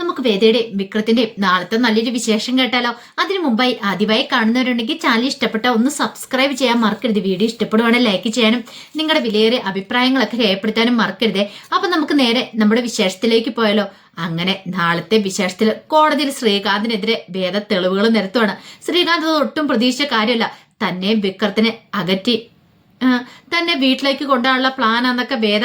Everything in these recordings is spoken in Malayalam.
നമുക്ക് വേദയുടെയും വിക്രത്തിന്റെയും നാളത്തെ നല്ലൊരു വിശേഷം കേട്ടാലോ? അതിനു മുമ്പായി ആദ്യമായി കാണുന്നവരുണ്ടെങ്കിൽ ചാനൽ ഇഷ്ടപ്പെട്ട ഒന്ന് സബ്സ്ക്രൈബ് ചെയ്യാൻ മറക്കരുത്. വീഡിയോ ഇഷ്ടപ്പെടുവാണെങ്കിൽ ലൈക്ക് ചെയ്യാനും നിങ്ങളുടെ വിലയേറിയ അഭിപ്രായങ്ങളൊക്കെ രേഖപ്പെടുത്താനും മറക്കരുത്. അപ്പൊ നമുക്ക് നേരെ നമ്മുടെ വിശേഷത്തിലേക്ക് പോയാലോ? അങ്ങനെ നാളത്തെ വിശേഷത്തിൽ കോടതിയിൽ ശ്രീകാന്തിനെതിരെ വേദ തെളിവുകൾ നിരത്തുവാണ്. ശ്രീകാന്ത് ഒട്ടും പ്രതീക്ഷിച്ച കാര്യമല്ല. തന്നെ വിക്രത്തിനെ അകറ്റി തന്നെ വീട്ടിലേക്ക് കൊണ്ടുപോകാനുള്ള പ്ലാനാന്നൊക്കെ വേദ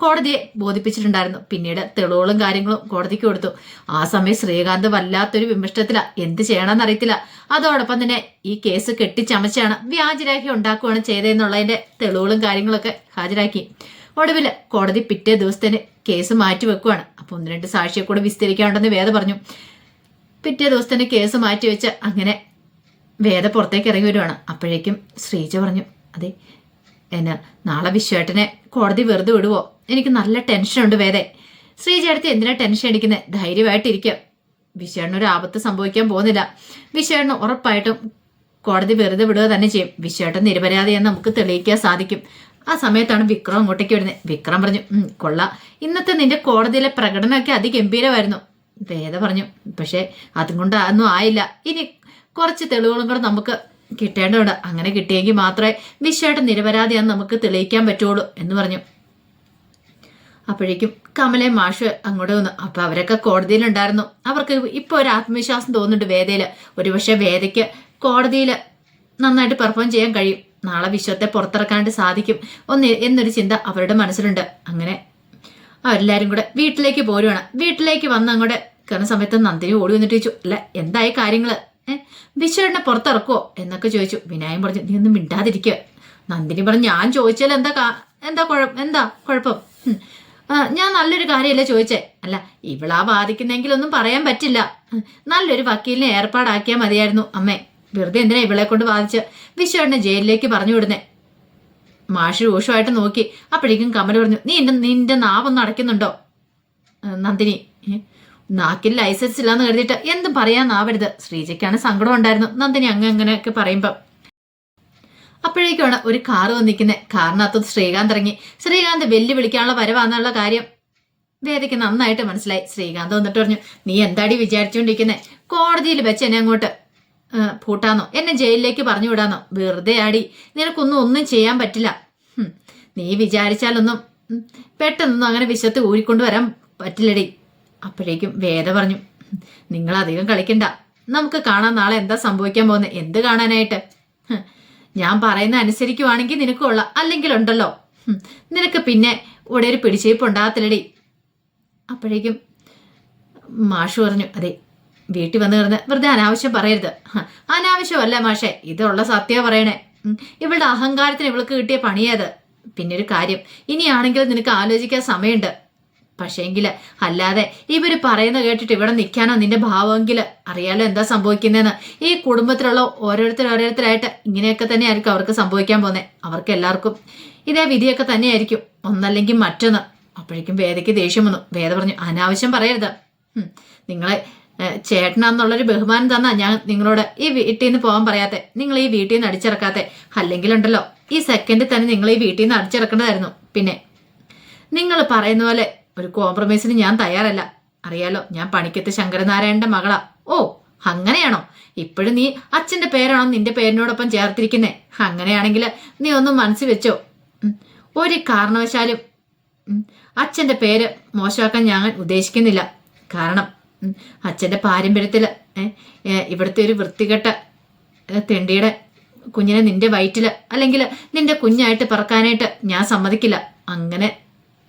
കോടതിയെ ബോധിപ്പിച്ചിട്ടുണ്ടായിരുന്നു. പിന്നീട് തെളിവുകളും കാര്യങ്ങളും കോടതിക്ക് കൊടുത്തു. ആ സമയം ശ്രീകാന്ത് വല്ലാത്തൊരു വിമിഷ്ടത്തില എന്ത് ചെയ്യണമെന്ന് അറിയത്തില്ല അതോടൊപ്പം തന്നെ ഈ കേസ് കെട്ടിച്ചമച്ചാണ് വ്യാജരാഖി ഉണ്ടാക്കുകയാണ് ചെയ്തതെന്നുള്ളതിന്റെ തെളിവുകളും കാര്യങ്ങളൊക്കെ ഹാജരാക്കി. ഒടുവിൽ കോടതി പിറ്റേ ദിവസത്തിന് കേസ് മാറ്റി അപ്പൊ ഒന്ന് രണ്ട് സാക്ഷിയെ കൂടെ വിസ്തരിക്കാനുണ്ടെന്ന് വേദ പറഞ്ഞു. പിറ്റേ ദിവസത്തിന് കേസ് മാറ്റി വെച്ച് അങ്ങനെ വേദ പുറത്തേക്ക് ഇറങ്ങി വരുവാണ്. അപ്പോഴേക്കും ശ്രീജ പറഞ്ഞു അതെ എന്നാ നാളെ വിശ്വേട്ടനെ കോടതി വെറുതെ വിടുവോ? എനിക്ക് നല്ല ടെൻഷനുണ്ട് വേദേ. അടുത്ത് എന്തിനാ ടെൻഷൻ അടിക്കുന്നത് ധൈര്യമായിട്ടിരിക്കുക വിശ്വേട്ടന് ഒരു ആപത്ത് സംഭവിക്കാൻ പോകുന്നില്ല. വിശ്വേട്ടന് ഉറപ്പായിട്ടും കോടതി വെറുതെ വിടുക തന്നെ ചെയ്യും. വിശ്വേട്ടൻ നിരപരാധിയെന്ന് നമുക്ക് തെളിയിക്കാൻ സാധിക്കും. ആ സമയത്താണ് വിക്രം അങ്ങോട്ടേക്ക് വരുന്നത്. വിക്രം പറഞ്ഞു കൊള്ള. ഇന്നത്തെ നിന്റെ കോടതിയിലെ പ്രകടനമൊക്കെ അതിഗംഭീരമായിരുന്നു. വേദ പറഞ്ഞു പക്ഷേ അതും കൊണ്ട് അതൊന്നും ആയില്ല. ഇനി കുറച്ച് തെളിവുകളും കൂടെ നമുക്ക് കിട്ടേണ്ടതുണ്ട്. അങ്ങനെ കിട്ടിയെങ്കിൽ മാത്രമേ വിശ്വേട്ടൻ നിരപരാധിയാന്ന് നമുക്ക് തെളിയിക്കാൻ പറ്റുള്ളൂ എന്ന് പറഞ്ഞു. അപ്പോഴേക്കും കമലെ മാഷ് അങ്ങോട്ട് വന്നു. അപ്പൊ അവരൊക്കെ കോടതിയിലുണ്ടായിരുന്നു. അവർക്ക് ഇപ്പൊ ഒരു ആത്മവിശ്വാസം തോന്നുന്നുണ്ട് വേദയിൽ ഒരുപക്ഷെ വേദയ്ക്ക് കോടതിയിൽ നന്നായിട്ട് പെർഫോം ചെയ്യാൻ കഴിയും. നാളെ വിശ്വത്തെ പുറത്തിറക്കാനായിട്ട് സാധിക്കും ഒന്ന് എന്നൊരു ചിന്ത അവരുടെ മനസ്സിലുണ്ട്. അങ്ങനെ അവരെല്ലാരും കൂടെ വീട്ടിലേക്ക് പോരുവാണ്. വീട്ടിലേക്ക് വന്ന് അങ്ങോട്ട് കയറുന്ന സമയത്ത് നന്ദിനി ഓടി വന്നിട്ട് ചോദിച്ചു അല്ല എന്തായി കാര്യങ്ങൾ? ഏഹ് പുറത്തിറക്കുവോ? എന്നൊക്കെ ചോദിച്ചു. വിനായൻ പറഞ്ഞു നീ ഒന്നും മിണ്ടാതിരിക്കുക നന്ദിനി പറഞ്ഞു ഞാൻ ചോദിച്ചാൽ എന്താ എന്താ കുഴപ്പം എന്താ കുഴപ്പം? ഞാൻ നല്ലൊരു കാര്യമല്ലേ ചോദിച്ചേ? അല്ല ഇവളാ ബാധിക്കുന്നെങ്കിലൊന്നും പറയാൻ പറ്റില്ല. നല്ലൊരു വക്കീലിനെ ഏർപ്പാടാക്കിയാൽ മതിയായിരുന്നു. അമ്മേ വെറുതെ എന്തിനാ ഇവളെ കൊണ്ട് ബാധിച്ച് വിശ്വനെ ജയിലിലേക്ക് പറഞ്ഞു വിടുന്നേ. മാഷി രൂക്ഷമായിട്ട് നോക്കി. അപ്പോഴേക്കും കമൽ പറഞ്ഞു നീ എന്റെ നിന്റെ നാവൊന്നും അടയ്ക്കുന്നുണ്ടോ? നന്ദിനി നാക്കിൽ ലൈസൻസ് ഇല്ലാന്ന് കരുതിയിട്ട് എന്തും പറയാൻ പറയാനാവരുത് ശ്രീജയ്ക്കാണ് സങ്കടം ഉണ്ടായിരുന്നു. നന്ദിനി അങ്ങ് അങ്ങനെയൊക്കെ പറയുമ്പം. അപ്പോഴേക്കാണ് ഒരു കാറ് വന്നിരിക്കുന്നത് കാറിനകത്ത് ശ്രീകാന്ത് ഇറങ്ങി. ശ്രീകാന്ത് വെല്ലുവിളിക്കാനുള്ള വരവാന്നുള്ള കാര്യം വേദയ്ക്ക് നന്നായിട്ട് മനസ്സിലായി. ശ്രീകാന്ത് വന്നിട്ട് പറഞ്ഞു നീ എന്താടി വിചാരിച്ചുകൊണ്ടിരിക്കുന്നത് കോടതിയിൽ വെച്ച് എന്നെ അങ്ങോട്ട് പൂട്ടാന്നോ? എന്നെ ജയിലിലേക്ക് പറഞ്ഞു വിടാന്നോ? വെറുതെ ആടി. നിനക്കൊന്നും ഒന്നും ചെയ്യാൻ പറ്റില്ല. നീ വിചാരിച്ചാലൊന്നും പെട്ടെന്നൊന്നും അങ്ങനെ വിശത്ത് ഊരിക്കൊണ്ട് വരാൻ പറ്റില്ലടി. അപ്പോഴേക്കും വേദ പറഞ്ഞു നിങ്ങൾ അധികം കളിക്കണ്ട. നമുക്ക് കാണാൻ നാളെ എന്താ സംഭവിക്കാൻ പോകുന്നത് എന്ത് കാണാനായിട്ട്? ഞാൻ പറയുന്ന അനുസരിക്കുവാണെങ്കിൽ നിനക്ക് കൊള്ളാം അല്ലെങ്കിൽ ഉണ്ടല്ലോ നിനക്ക് പിന്നെ ഇവിടെ ഒരു പിടിച്ചേപ്പ് ഉണ്ടാകത്തില്ലടി. അപ്പോഴേക്കും മാഷു പറഞ്ഞു അതെ വീട്ടിൽ വന്ന് കിടന്ന് വെറുതെ അനാവശ്യം പറയരുത്. അനാവശ്യമല്ല മാഷെ ഇതുള്ള സത്യം പറയണേ. ഇവളുടെ അഹങ്കാരത്തിന് ഇവൾക്ക് കിട്ടിയ പണിയത്. പിന്നെ ഒരു കാര്യം ഇനിയാണെങ്കിൽ നിനക്ക് ആലോചിക്കാൻ സമയമുണ്ട്. പക്ഷേങ്കിൽ അല്ലാതെ ഇവർ പറയുന്നത് കേട്ടിട്ട് ഇവിടെ നിൽക്കാനോ നിന്റെ ഭാവമെങ്കിൽ അറിയാലോ എന്താ സംഭവിക്കുന്നതെന്ന് ഈ കുടുംബത്തിലുള്ള ഓരോരുത്തർ ഓരോരുത്തരായിട്ട് ഇങ്ങനെയൊക്കെ തന്നെ ആയിരിക്കും അവർക്ക് സംഭവിക്കാൻ പോകുന്നത് അവർക്ക് എല്ലാവർക്കും ഇതേ വിധിയൊക്കെ തന്നെയായിരിക്കും. ഒന്നല്ലെങ്കിൽ മറ്റൊന്ന്. അപ്പോഴേക്കും വേദയ്ക്ക് ദേഷ്യം വന്നു. വേദ പറഞ്ഞു അനാവശ്യം പറയരുത്. നിങ്ങളെ ചേട്ടനാന്നുള്ളൊരു ബഹുമാനം തന്നാ ഞാൻ നിങ്ങളോട് ഈ വീട്ടിൽ നിന്ന് പോകാൻ പറയാത്തെ. നിങ്ങൾ ഈ വീട്ടിൽ നിന്ന് അടിച്ചിറക്കാത്തെ. അല്ലെങ്കിലുണ്ടല്ലോ ഈ സെക്കൻഡിൽ തന്നെ നിങ്ങൾ ഈ വീട്ടിൽ നിന്ന് അടിച്ചിറക്കേണ്ടതായിരുന്നു. പിന്നെ നിങ്ങൾ പറയുന്ന പോലെ ഒരു കോംപ്രമൈസിന് ഞാൻ തയ്യാറല്ല. അറിയാലോ ഞാൻ പണിക്കത്ത് ശങ്കരനാരായണന്റെ മകളാ. ഓ അങ്ങനെയാണോ? ഇപ്പോഴും നീ അച്ഛന്റെ പേരാണോ നിന്റെ പേരിനോടൊപ്പം ചേർത്തിരിക്കുന്നേ? അങ്ങനെയാണെങ്കിൽ നീ ഒന്നും മനസ്സിൽ വെച്ചോ. ഒരു കാരണവശാലും അച്ഛന്റെ പേര് മോശമാക്കാൻ ഞാൻ ഉദ്ദേശിക്കുന്നില്ല. കാരണം അച്ഛന്റെ ഏ, ഇവിടുത്തെ ഒരു വൃത്തികെട്ട തെണ്ടിയുടെ കുഞ്ഞിനെ നിന്റെ വയറ്റിൽ അല്ലെങ്കിൽ നിന്റെ കുഞ്ഞായിട്ട് പറക്കാനായിട്ട് ഞാൻ സമ്മതിക്കില്ല. അങ്ങനെ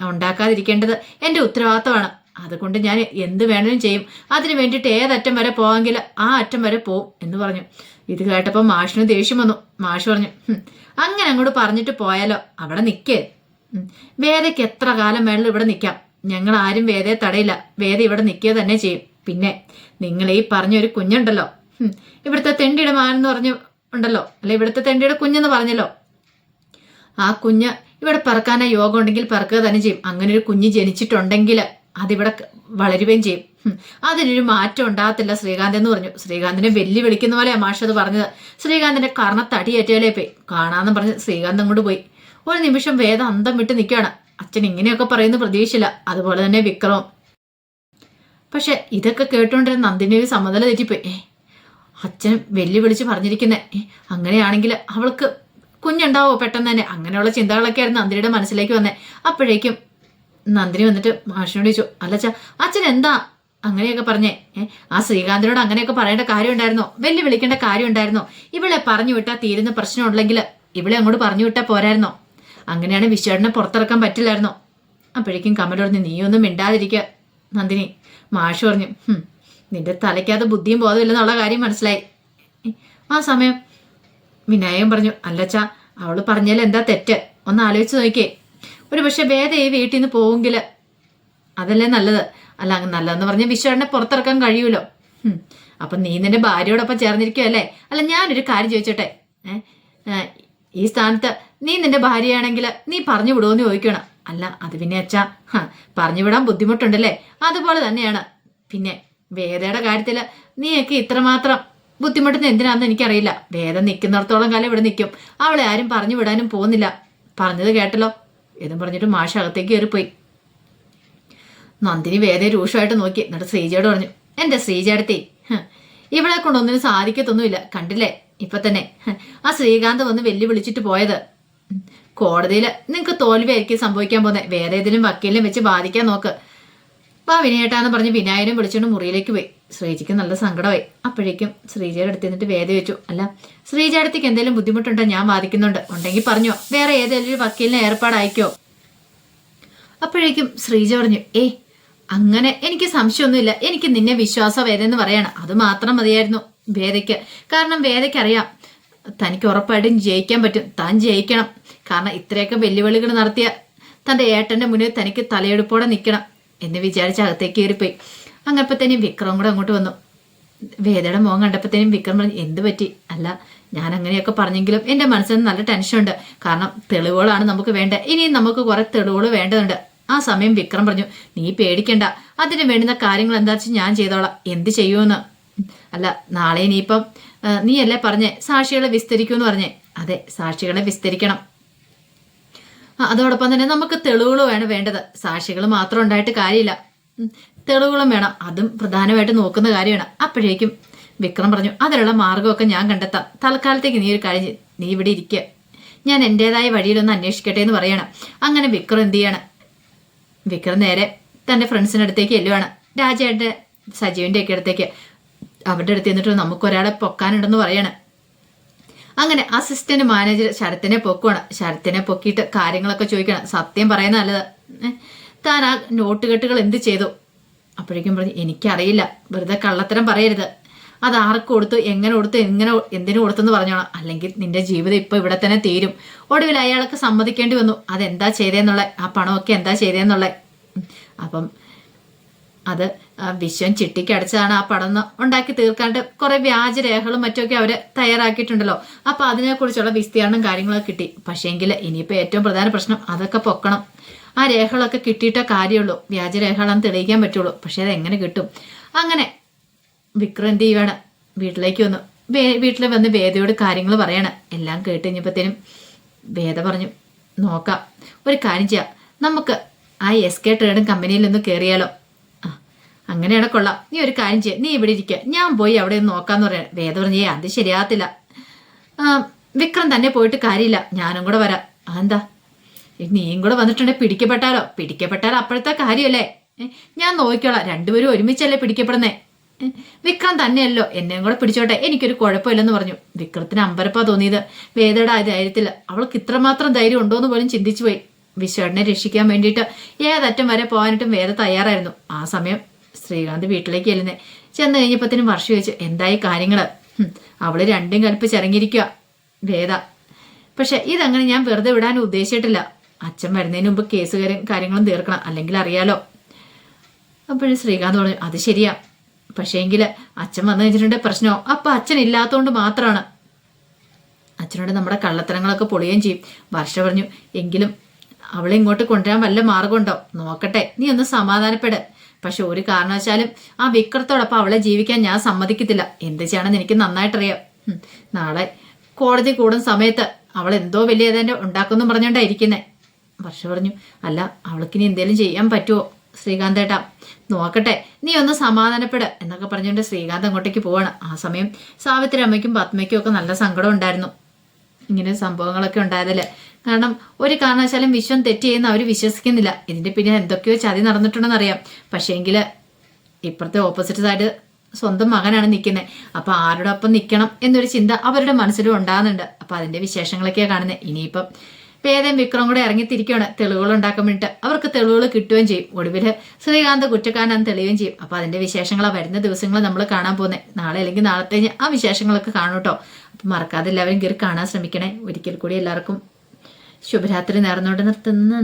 ഉണ്ടാക്കാതിരിക്കേണ്ടത് എന്റെ ഉത്തരവാദിത്തമാണ്. അതുകൊണ്ട് ഞാൻ എന്ത് വേണമെങ്കിലും ചെയ്യും. അതിന് വേണ്ടിയിട്ട് ഏതറ്റം വരെ പോവാമെങ്കിൽ ആ അറ്റം വരെ പോവും എന്ന് പറഞ്ഞു. ഇത് കേട്ടപ്പോൾ മാഷിന് ദേഷ്യം വന്നു. മാഷ് പറഞ്ഞു അങ്ങനെ അങ്ങോട്ട് പറഞ്ഞിട്ട് പോയാലോ? അവിടെ നിൽക്കേ വേദയ്ക്ക് എത്ര കാലം വേണമെങ്കിലും ഇവിടെ നിൽക്കാം ഞങ്ങൾ ആരും വേദയെ തടയില്ല. വേദ ഇവിടെ നിൽക്കുക തന്നെ ചെയ്യും. പിന്നെ നിങ്ങൾ ഈ പറഞ്ഞൊരു കുഞ്ഞുണ്ടല്ലോ. ഇവിടുത്തെ തെണ്ടിയുടെ മാനെന്ന് പറഞ്ഞു ഉണ്ടല്ലോ. അല്ലെ ഇവിടുത്തെ തെണ്ടിയുടെ കുഞ്ഞെന്ന് പറഞ്ഞല്ലോ. ആ കുഞ്ഞ് ഇവിടെ പറക്കാനാ യോഗം ഉണ്ടെങ്കിൽ പറക്കുക തന്നെ ചെയ്യും. അങ്ങനെ ഒരു കുഞ്ഞ് ജനിച്ചിട്ടുണ്ടെങ്കിൽ അതിവിടെ വളരുകയും ചെയ്യും. അതിനൊരു മാറ്റം ഉണ്ടാകത്തില്ല. ശ്രീകാന്ത് എന്ന് പറഞ്ഞു. ശ്രീകാന്തിനെ വെല്ലുവിളിക്കുന്ന പോലെയാണ് മാഷ് അത് പറഞ്ഞത്. ശ്രീകാന്തിന്റെ കർണ കർണത്തടിയേറ്റാലേ പോയി കാണാന്ന് പറഞ്ഞ് ശ്രീകാന്ത് അങ്ങോട്ട് പോയി. ഒരു നിമിഷം വേദം അന്തം വിട്ട് നിൽക്കുകയാണ്. അച്ഛൻ ഇങ്ങനെയൊക്കെ പറയുന്ന പ്രതീക്ഷയില്ല. അതുപോലെ തന്നെ വിക്രമം. പക്ഷെ ഇതൊക്കെ കേട്ടോണ്ടിരുന്ന നന്ദിനി സമ്മതല തെറ്റിപ്പോയി. ഏ അച്ഛൻ വെല്ലുവിളിച്ച് പറഞ്ഞിരിക്കുന്നേ. അങ്ങനെയാണെങ്കിൽ അവൾക്ക് കുഞ്ഞുണ്ടാവോ പെട്ടെന്ന് തന്നെ? അങ്ങനെയുള്ള ചിന്തകളൊക്കെ ആയിരുന്നു നന്ദിനിയുടെ മനസ്സിലേക്ക് വന്നേ. അപ്പോഴേക്കും നന്ദിനി വന്നിട്ട് മാഷിനോട് ചോദിച്ചു അല്ലച്ച അച്ഛൻ എന്താ? അങ്ങനെയൊക്കെ പറഞ്ഞേ. ആ ശ്രീകാന്തിനോട് അങ്ങനെയൊക്കെ പറയേണ്ട കാര്യം ഉണ്ടായിരുന്നോ വെല്ലു വിളിക്കേണ്ട കാര്യം ഉണ്ടായിരുന്നോ ഇവളെ പറഞ്ഞു വിട്ടാൽ തീരുന്ന പ്രശ്നമുണ്ടെങ്കിൽ ഇവളെ അങ്ങോട്ട് പറഞ്ഞു വിട്ടാൽ പോരായിരുന്നോ? അങ്ങനെയാണ് വിശ്വേട്ടനെ പുറത്തിറക്കാൻ പറ്റില്ലായിരുന്നോ? അപ്പോഴേക്കും കമൽ പറഞ്ഞു നീ ഒന്നും മിണ്ടാതിരിക്കുക നന്ദിനി. മാഷ് പറഞ്ഞു "ഹും, നിന്റെ തലയ്ക്കകത്ത് ബുദ്ധിയും ബോധമില്ലെന്നുള്ള കാര്യം മനസ്സിലായി. ആ സമയം വിനായകൻ പറഞ്ഞു അല്ലച്ചാ അവൾ പറഞ്ഞാൽ എന്താ തെറ്റ്? ഒന്ന് ആലോചിച്ച് നോക്കിയേ. ഒരു പക്ഷെ വേദ ഈ വീട്ടിൽ നിന്ന് പോവെങ്കിൽ അതല്ലേ നല്ലത്? അല്ല നല്ലതെന്ന് പറഞ്ഞ വിശ്വനെ പുറത്തിറക്കാൻ കഴിയൂലോ. അപ്പൊ നീ നിന്റെ ഭാര്യയോടൊപ്പം ചേർന്നിരിക്കുകയല്ലേ അല്ല ഞാനൊരു കാര്യം ചോദിച്ചോട്ടെ. ഈ സ്ഥാനത്ത് നീ നിന്റെ ഭാര്യയാണെങ്കിൽ നീ പറഞ്ഞു വിടുമെന്ന് ചോദിക്കണം. അല്ല അത് പിന്നെ അച്ഛാ പറഞ്ഞു വിടാൻ ബുദ്ധിമുട്ടുണ്ടല്ലേ? അതുപോലെ തന്നെയാണ്. പിന്നെ വേദയുടെ കാര്യത്തിൽ നീയൊക്കെ ഇത്രമാത്രം ബുദ്ധിമുട്ടുന്ന എന്തിനാന്ന് എനിക്കറിയില്ല. വേദം നിൽക്കുന്നിടത്തോളം കാലം ഇവിടെ നിൽക്കും. അവളെ ആരും പറഞ്ഞു വിടാനും പോകുന്നില്ല. പറഞ്ഞത് കേട്ടല്ലോ. എന്നും പറഞ്ഞിട്ട് മാഷ അകത്തേക്ക് കയറിപ്പോയി. നന്ദിനി വേദയെ രൂക്ഷമായിട്ട് നോക്കി. എന്നിട്ട് ശ്രീജയോട് പറഞ്ഞു എന്റെ ശ്രീജയടത്തി ഇവളെ കൊണ്ടൊന്നിനും സാധിക്കത്തൊന്നുമില്ല. കണ്ടില്ലേ? ഇപ്പൊ തന്നെ ആ ശ്രീകാന്ത് വന്ന് വെല്ലുവിളിച്ചിട്ട് പോയത്. കോടതിയിൽ നിങ്ങൾക്ക് തോൽവിയായിരിക്കും സംഭവിക്കാൻ പോകുന്നത് വേറെ ഏതെങ്കിലും വക്കീലിനെ വെച്ച് ബാധിക്കാൻ നോക്ക്. വാ വിനയേട്ടാന്ന് പറഞ്ഞ് വിനായകനും വിളിച്ചുകൊണ്ട് മുറിയിലേക്ക് പോയി. ശ്രീജിക്ക് നല്ല സങ്കടമായി. അപ്പോഴേക്കും ശ്രീജയുടെ അടുത്ത് നിന്നിട്ട് വേദ വെച്ചു. അല്ല ശ്രീജയുടെ അടുത്തേക്ക് എന്തെങ്കിലും ബുദ്ധിമുട്ടുണ്ടോ? ഞാൻ വാദിക്കുന്നുണ്ട്. ഉണ്ടെങ്കിൽ പറഞ്ഞോ. വേറെ ഏതെങ്കിലും ഒരു വക്കീലിനെ ഏർപ്പാടായിക്കോ? അപ്പോഴേക്കും ശ്രീജ പറഞ്ഞു ഏയ് അങ്ങനെ എനിക്ക് സംശയമൊന്നുമില്ല. എനിക്ക് നിന്നെ വിശ്വാസ വേദെന്ന് പറയണം. അത് മാത്രം മതിയായിരുന്നു വേദയ്ക്ക്. കാരണം വേദയ്ക്ക് അറിയാം തനിക്ക് ഉറപ്പായിട്ടും ജയിക്കാൻ പറ്റും. താൻ ജയിക്കണം. കാരണം ഇത്രയൊക്കെ വെല്ലുവിളികൾ നടത്തിയ തന്റെ ഏട്ടന്റെ മുന്നിൽ തനിക്ക് തലയെടുപ്പോടെ നിൽക്കണം എന്ന് വിചാരിച്ച് അകത്തേക്ക് കയറിപ്പോയി. അങ്ങപ്പത്തേനും വിക്രം കൂടെ അങ്ങോട്ട് വന്നു. വേദയുടെ മുഖം കണ്ടപ്പോഴത്തേനും വിക്രം പറഞ്ഞു എന്ത് പറ്റി? അല്ല ഞാൻ അങ്ങനെയൊക്കെ പറഞ്ഞെങ്കിലും എന്റെ മനസ്സിന് നല്ല ടെൻഷനുണ്ട് കാരണം തെളിവുകളാണ് നമുക്ക് വേണ്ടത്. ഇനിയും നമുക്ക് കുറെ തെളിവുകൾ വേണ്ടതുണ്ട്. ആ സമയം വിക്രം പറഞ്ഞു നീ പേടിക്കണ്ട. അതിന് വേണ്ടുന്ന കാര്യങ്ങൾ എന്താ വെച്ചാൽ ഞാൻ ചെയ്തോളാം. എന്ത് ചെയ്യുമെന്ന്? അല്ല നാളെ നീ ഇനിയിപ്പം നീ അല്ലേ പറഞ്ഞേ? സാക്ഷികളെ വിസ്തരിക്കുമെന്ന് പറഞ്ഞേ. അതെ സാക്ഷികളെ വിസ്തരിക്കണം. അതോടൊപ്പം തന്നെ നമുക്ക് തെളിവുകൾ വേണം വേണ്ടത്. സാക്ഷികൾ മാത്രം ഉണ്ടായിട്ട് കാര്യമില്ല. തെളിവുകളും വേണം. അതും പ്രധാനമായിട്ട് നോക്കുന്ന കാര്യമാണ്. അപ്പോഴേക്കും വിക്രം പറഞ്ഞു അതിനുള്ള മാർഗമൊക്കെ ഞാൻ കണ്ടെത്താം. തൽക്കാലത്തേക്ക് നീ ഒരു കാര്യം നീ ഇവിടെ ഇരിക്കുക ഞാൻ എന്റെതായ വഴിയിലൊന്ന് അന്വേഷിക്കട്ടെ എന്ന് പറയണം. അങ്ങനെ വിക്രം എന്ത് ചെയ്യാണ്? വിക്രം നേരെ തന്റെ ഫ്രണ്ട്സിന്റെ അടുത്തേക്ക് എല്ലുവാണ് രാജയുടെ സജീവിന്റെ ഒക്കെ അടുത്തേക്ക്. അവരുടെ അടുത്ത് നിന്നിട്ട് നമുക്കൊരാളെ പൊക്കാനുണ്ടെന്ന് പറയണം. അങ്ങനെ അസിസ്റ്റന്റ് മാനേജർ ശരത്തിനെ പൊക്കുവാണ്. ശരത്തിനെ പൊക്കിയിട്ട് കാര്യങ്ങളൊക്കെ ചോദിക്കണം. സത്യം പറയുന്ന നല്ലത്. താൻ ആ നോട്ടുകെട്ടുകൾ എന്ത് ചെയ്തു? അപ്പോഴേക്കും പറഞ്ഞു എനിക്കറിയില്ല. വെറുതെ കള്ളത്തരം പറയരുത്. അത് ആർക്ക് കൊടുത്തു എങ്ങനെ കൊടുത്തു എങ്ങനെ എന്തിനു കൊടുത്തെന്ന് പറഞ്ഞോളാം. അല്ലെങ്കിൽ നിന്റെ ജീവിതം ഇപ്പൊ ഇവിടെ തന്നെ തീരും. ഒടുവിൽ അയാൾക്ക് സമ്മതിക്കേണ്ടി വന്നു. അതെന്താ ചെയ്തേന്നുള്ള ആ പണമൊക്കെ എന്താ ചെയ്തേന്നുള്ള അപ്പം അത് വിശ്വം ചിട്ടിക്കടിച്ചതാണ് ആ പടം ഉണ്ടാക്കി തീർക്കാണ്ട് കുറെ വ്യാജരേഖകളും മറ്റൊക്കെ അവർ തയ്യാറാക്കിയിട്ടുണ്ടല്ലോ. അപ്പൊ അതിനെക്കുറിച്ചുള്ള വിസ്തീർണം കാര്യങ്ങളൊക്കെ കിട്ടി. പക്ഷേങ്കിൽ ഇനിയിപ്പോ ഏറ്റവും പ്രധാന പ്രശ്നം അതൊക്കെ പൊക്കണം. ആ രേഖകളൊക്കെ കിട്ടിയിട്ടേ കാര്യമുള്ളൂ. വ്യാജരേഖകളാണെന്ന് തെളിയിക്കാൻ പറ്റുള്ളൂ. പക്ഷെ അത് എങ്ങനെ കിട്ടും? അങ്ങനെ വിക്രം ചെയ്യുവാണ്? വീട്ടിലേക്ക് വന്നു. വീട്ടിൽ വന്ന് വേദയോട് കാര്യങ്ങൾ പറയണം. എല്ലാം കേട്ട് കഴിഞ്ഞപ്പോഴത്തേനും വേദ പറഞ്ഞു നോക്കാം. ഒരു കാര്യം ചെയ്യാം. നമുക്ക് ആ എസ് കെ ട്രേഡിംഗ് കമ്പനിയിൽ ഒന്ന് കയറിയാലോ അങ്ങനെയാണ് കൊള്ളാം. നീ ഒരു കാര്യം ചെയ്യാം. നീ ഇവിടെ ഇരിക്കുക ഞാൻ പോയി അവിടെ ഒന്ന് നോക്കാന്ന് പറയാം. വേദ പറഞ്ഞു ഏ അത് ശരിയാകത്തില്ല. വിക്രം തന്നെ പോയിട്ട് കാര്യമില്ല. ഞാനും കൂടെ വരാം. അതെന്താ? നീയും കൂടെ വന്നിട്ടുണ്ടെങ്കിൽ പിടിക്കപ്പെട്ടാലോ? പിടിക്കപ്പെട്ടാൽ അപ്പോഴത്തെ കാര്യമല്ലേ? ഞാൻ നോക്കിക്കോളാം. രണ്ടുപേരും ഒരുമിച്ചല്ലേ പിടിക്കപ്പെടുന്നേ? വിക്രം തന്നെയല്ലോ. എന്നെയും കൂടെ പിടിച്ചോട്ടെ. എനിക്കൊരു കുഴപ്പമില്ലെന്ന് പറഞ്ഞു. വിക്രത്തിന് അമ്പരപ്പാ തോന്നിയത്. വേദയുടെ ആ ധൈര്യത്തിൽ അവൾക്ക് ഇത്രമാത്രം ധൈര്യം ഉണ്ടോ എന്ന് പോലും ചിന്തിച്ചു പോയി. വിശ്വടനെ രക്ഷിക്കാൻ വേണ്ടിയിട്ട് ഏതറ്റം വരെ പോകാനായിട്ടും വേദ തയ്യാറായിരുന്നു. ആ സമയം ശ്രീകാന്ത് വീട്ടിലേക്ക് ചെല്ലുന്നേ. ചെന്ന് കഴിഞ്ഞപ്പത്തിനും വർഷം ചോദിച്ചു എന്തായി കാര്യങ്ങൾ? അവൾ രണ്ടും കൽപ്പിച്ചിറങ്ങിയിരിക്കുക വേദ പക്ഷെ ഇതങ്ങനെ ഞാൻ വെറുതെ വിടാൻ ഉദ്ദേശിച്ചിട്ടില്ല. അച്ഛൻ വരുന്നതിന് മുമ്പ് കേസ് കാര്യം- കാര്യങ്ങളും തീർക്കണം. അല്ലെങ്കിൽ അറിയാലോ. അപ്പോഴും ശ്രീകാന്ത് പറഞ്ഞു അത് ശരിയാ. പക്ഷേങ്കിൽ അച്ഛൻ വന്നു കഴിഞ്ഞിട്ടുണ്ട് പ്രശ്നമോ അപ്പൊ അച്ഛൻ ഇല്ലാത്തതുകൊണ്ട് മാത്രമാണ് അച്ഛനോട് നമ്മുടെ കള്ളത്തരങ്ങളൊക്കെ പൊളിയുകയും ചെയ്യും. വർഷ പറഞ്ഞു എങ്കിലും അവളെ ഇങ്ങോട്ട് കൊണ്ടുവരാൻ വല്ല മാർഗമുണ്ടോ? നോക്കട്ടെ. നീ ഒന്ന് സമാധാനപ്പെട്. പക്ഷെ ഒരു കാരണവശാലും ആ വിക്രത്തോടൊപ്പം അവളെ ജീവിക്കാൻ ഞാൻ സമ്മതിക്കത്തില്ല. എന്ത് ചെയ്യണമെന്ന് എനിക്ക് നന്നായിട്ടറിയാം. നാളെ കോടതി കൂടുന്ന സമയത്ത് അവൾ എന്തോ വലിയ ഏതാണ്ട് ഉണ്ടാക്കുന്നു പറഞ്ഞോണ്ടാ ഇരിക്കുന്നേ. വർഷ പറഞ്ഞു അല്ല അവൾക്കിനി എന്തേലും ചെയ്യാൻ പറ്റുമോ ശ്രീകാന്തേട്ടാ നോക്കട്ടെ നീ ഒന്ന് സമാധാനപ്പെട് എന്നൊക്കെ പറഞ്ഞുകൊണ്ട് ശ്രീകാന്ത് അങ്ങോട്ടേക്ക് പോവാണ്. ആ സമയം സാവിത്രി അമ്മയ്ക്കും പത്മയ്ക്കും ഒക്കെ നല്ല സങ്കടം ഉണ്ടായിരുന്നു. ഇങ്ങനെ സംഭവങ്ങളൊക്കെ ഉണ്ടായതിൽ കാരണം ഒരു കാരണവശാലും വിശ്വം തെറ്റ് ചെയ്യുന്ന അവർ വിശ്വസിക്കുന്നില്ല. ഇതിന്റെ പിന്നെ എന്തൊക്കെയോ ചതി നടന്നിട്ടുണ്ടെന്ന് അറിയാം പക്ഷേങ്കിൽ ഇപ്പുറത്തെ ഓപ്പോസിറ്റ് സൈഡ് സ്വന്തം മകനാണ് നിൽക്കുന്നത് അപ്പൊ ആരുടെ ഒപ്പം നിൽക്കണം എന്നൊരു ചിന്ത അവരുടെ മനസ്സിലും ഉണ്ടാകുന്നുണ്ട്. അപ്പൊ അതിന്റെ വിശേഷങ്ങളൊക്കെയാണ് കാണുന്നത് ഇനിയിപ്പം വേദം വിക്രം കൂടെ ഇറങ്ങിത്തിരിക്കുകയാണ് തെളിവുകൾ ഉണ്ടാക്കാൻ വേണ്ടിയിട്ട്. അവർക്ക് തെളിവുകൾ കിട്ടുകയും ചെയ്യും. ഒടുവിൽ ശ്രീകാന്ത് കുറ്റക്കാരനാണ് തെളിയുകയും ചെയ്യും. അപ്പൊ അതിന്റെ വിശേഷങ്ങളാണ് വരുന്ന ദിവസങ്ങൾ നമ്മൾ കാണാൻ പോകുന്നത് നാളെ അല്ലെങ്കിൽ നാളത്തെ ആ വിശേഷങ്ങളൊക്കെ കാണും കേട്ടോ. അപ്പൊ മറക്കാതെ എല്ലാവരും കയറി കാണാൻ ശ്രമിക്കണേ. ഒരിക്കൽ കൂടി എല്ലാവർക്കും ശുഭരാത്രി നേർന്നുകൊണ്ട് നിർത്തുന്നു.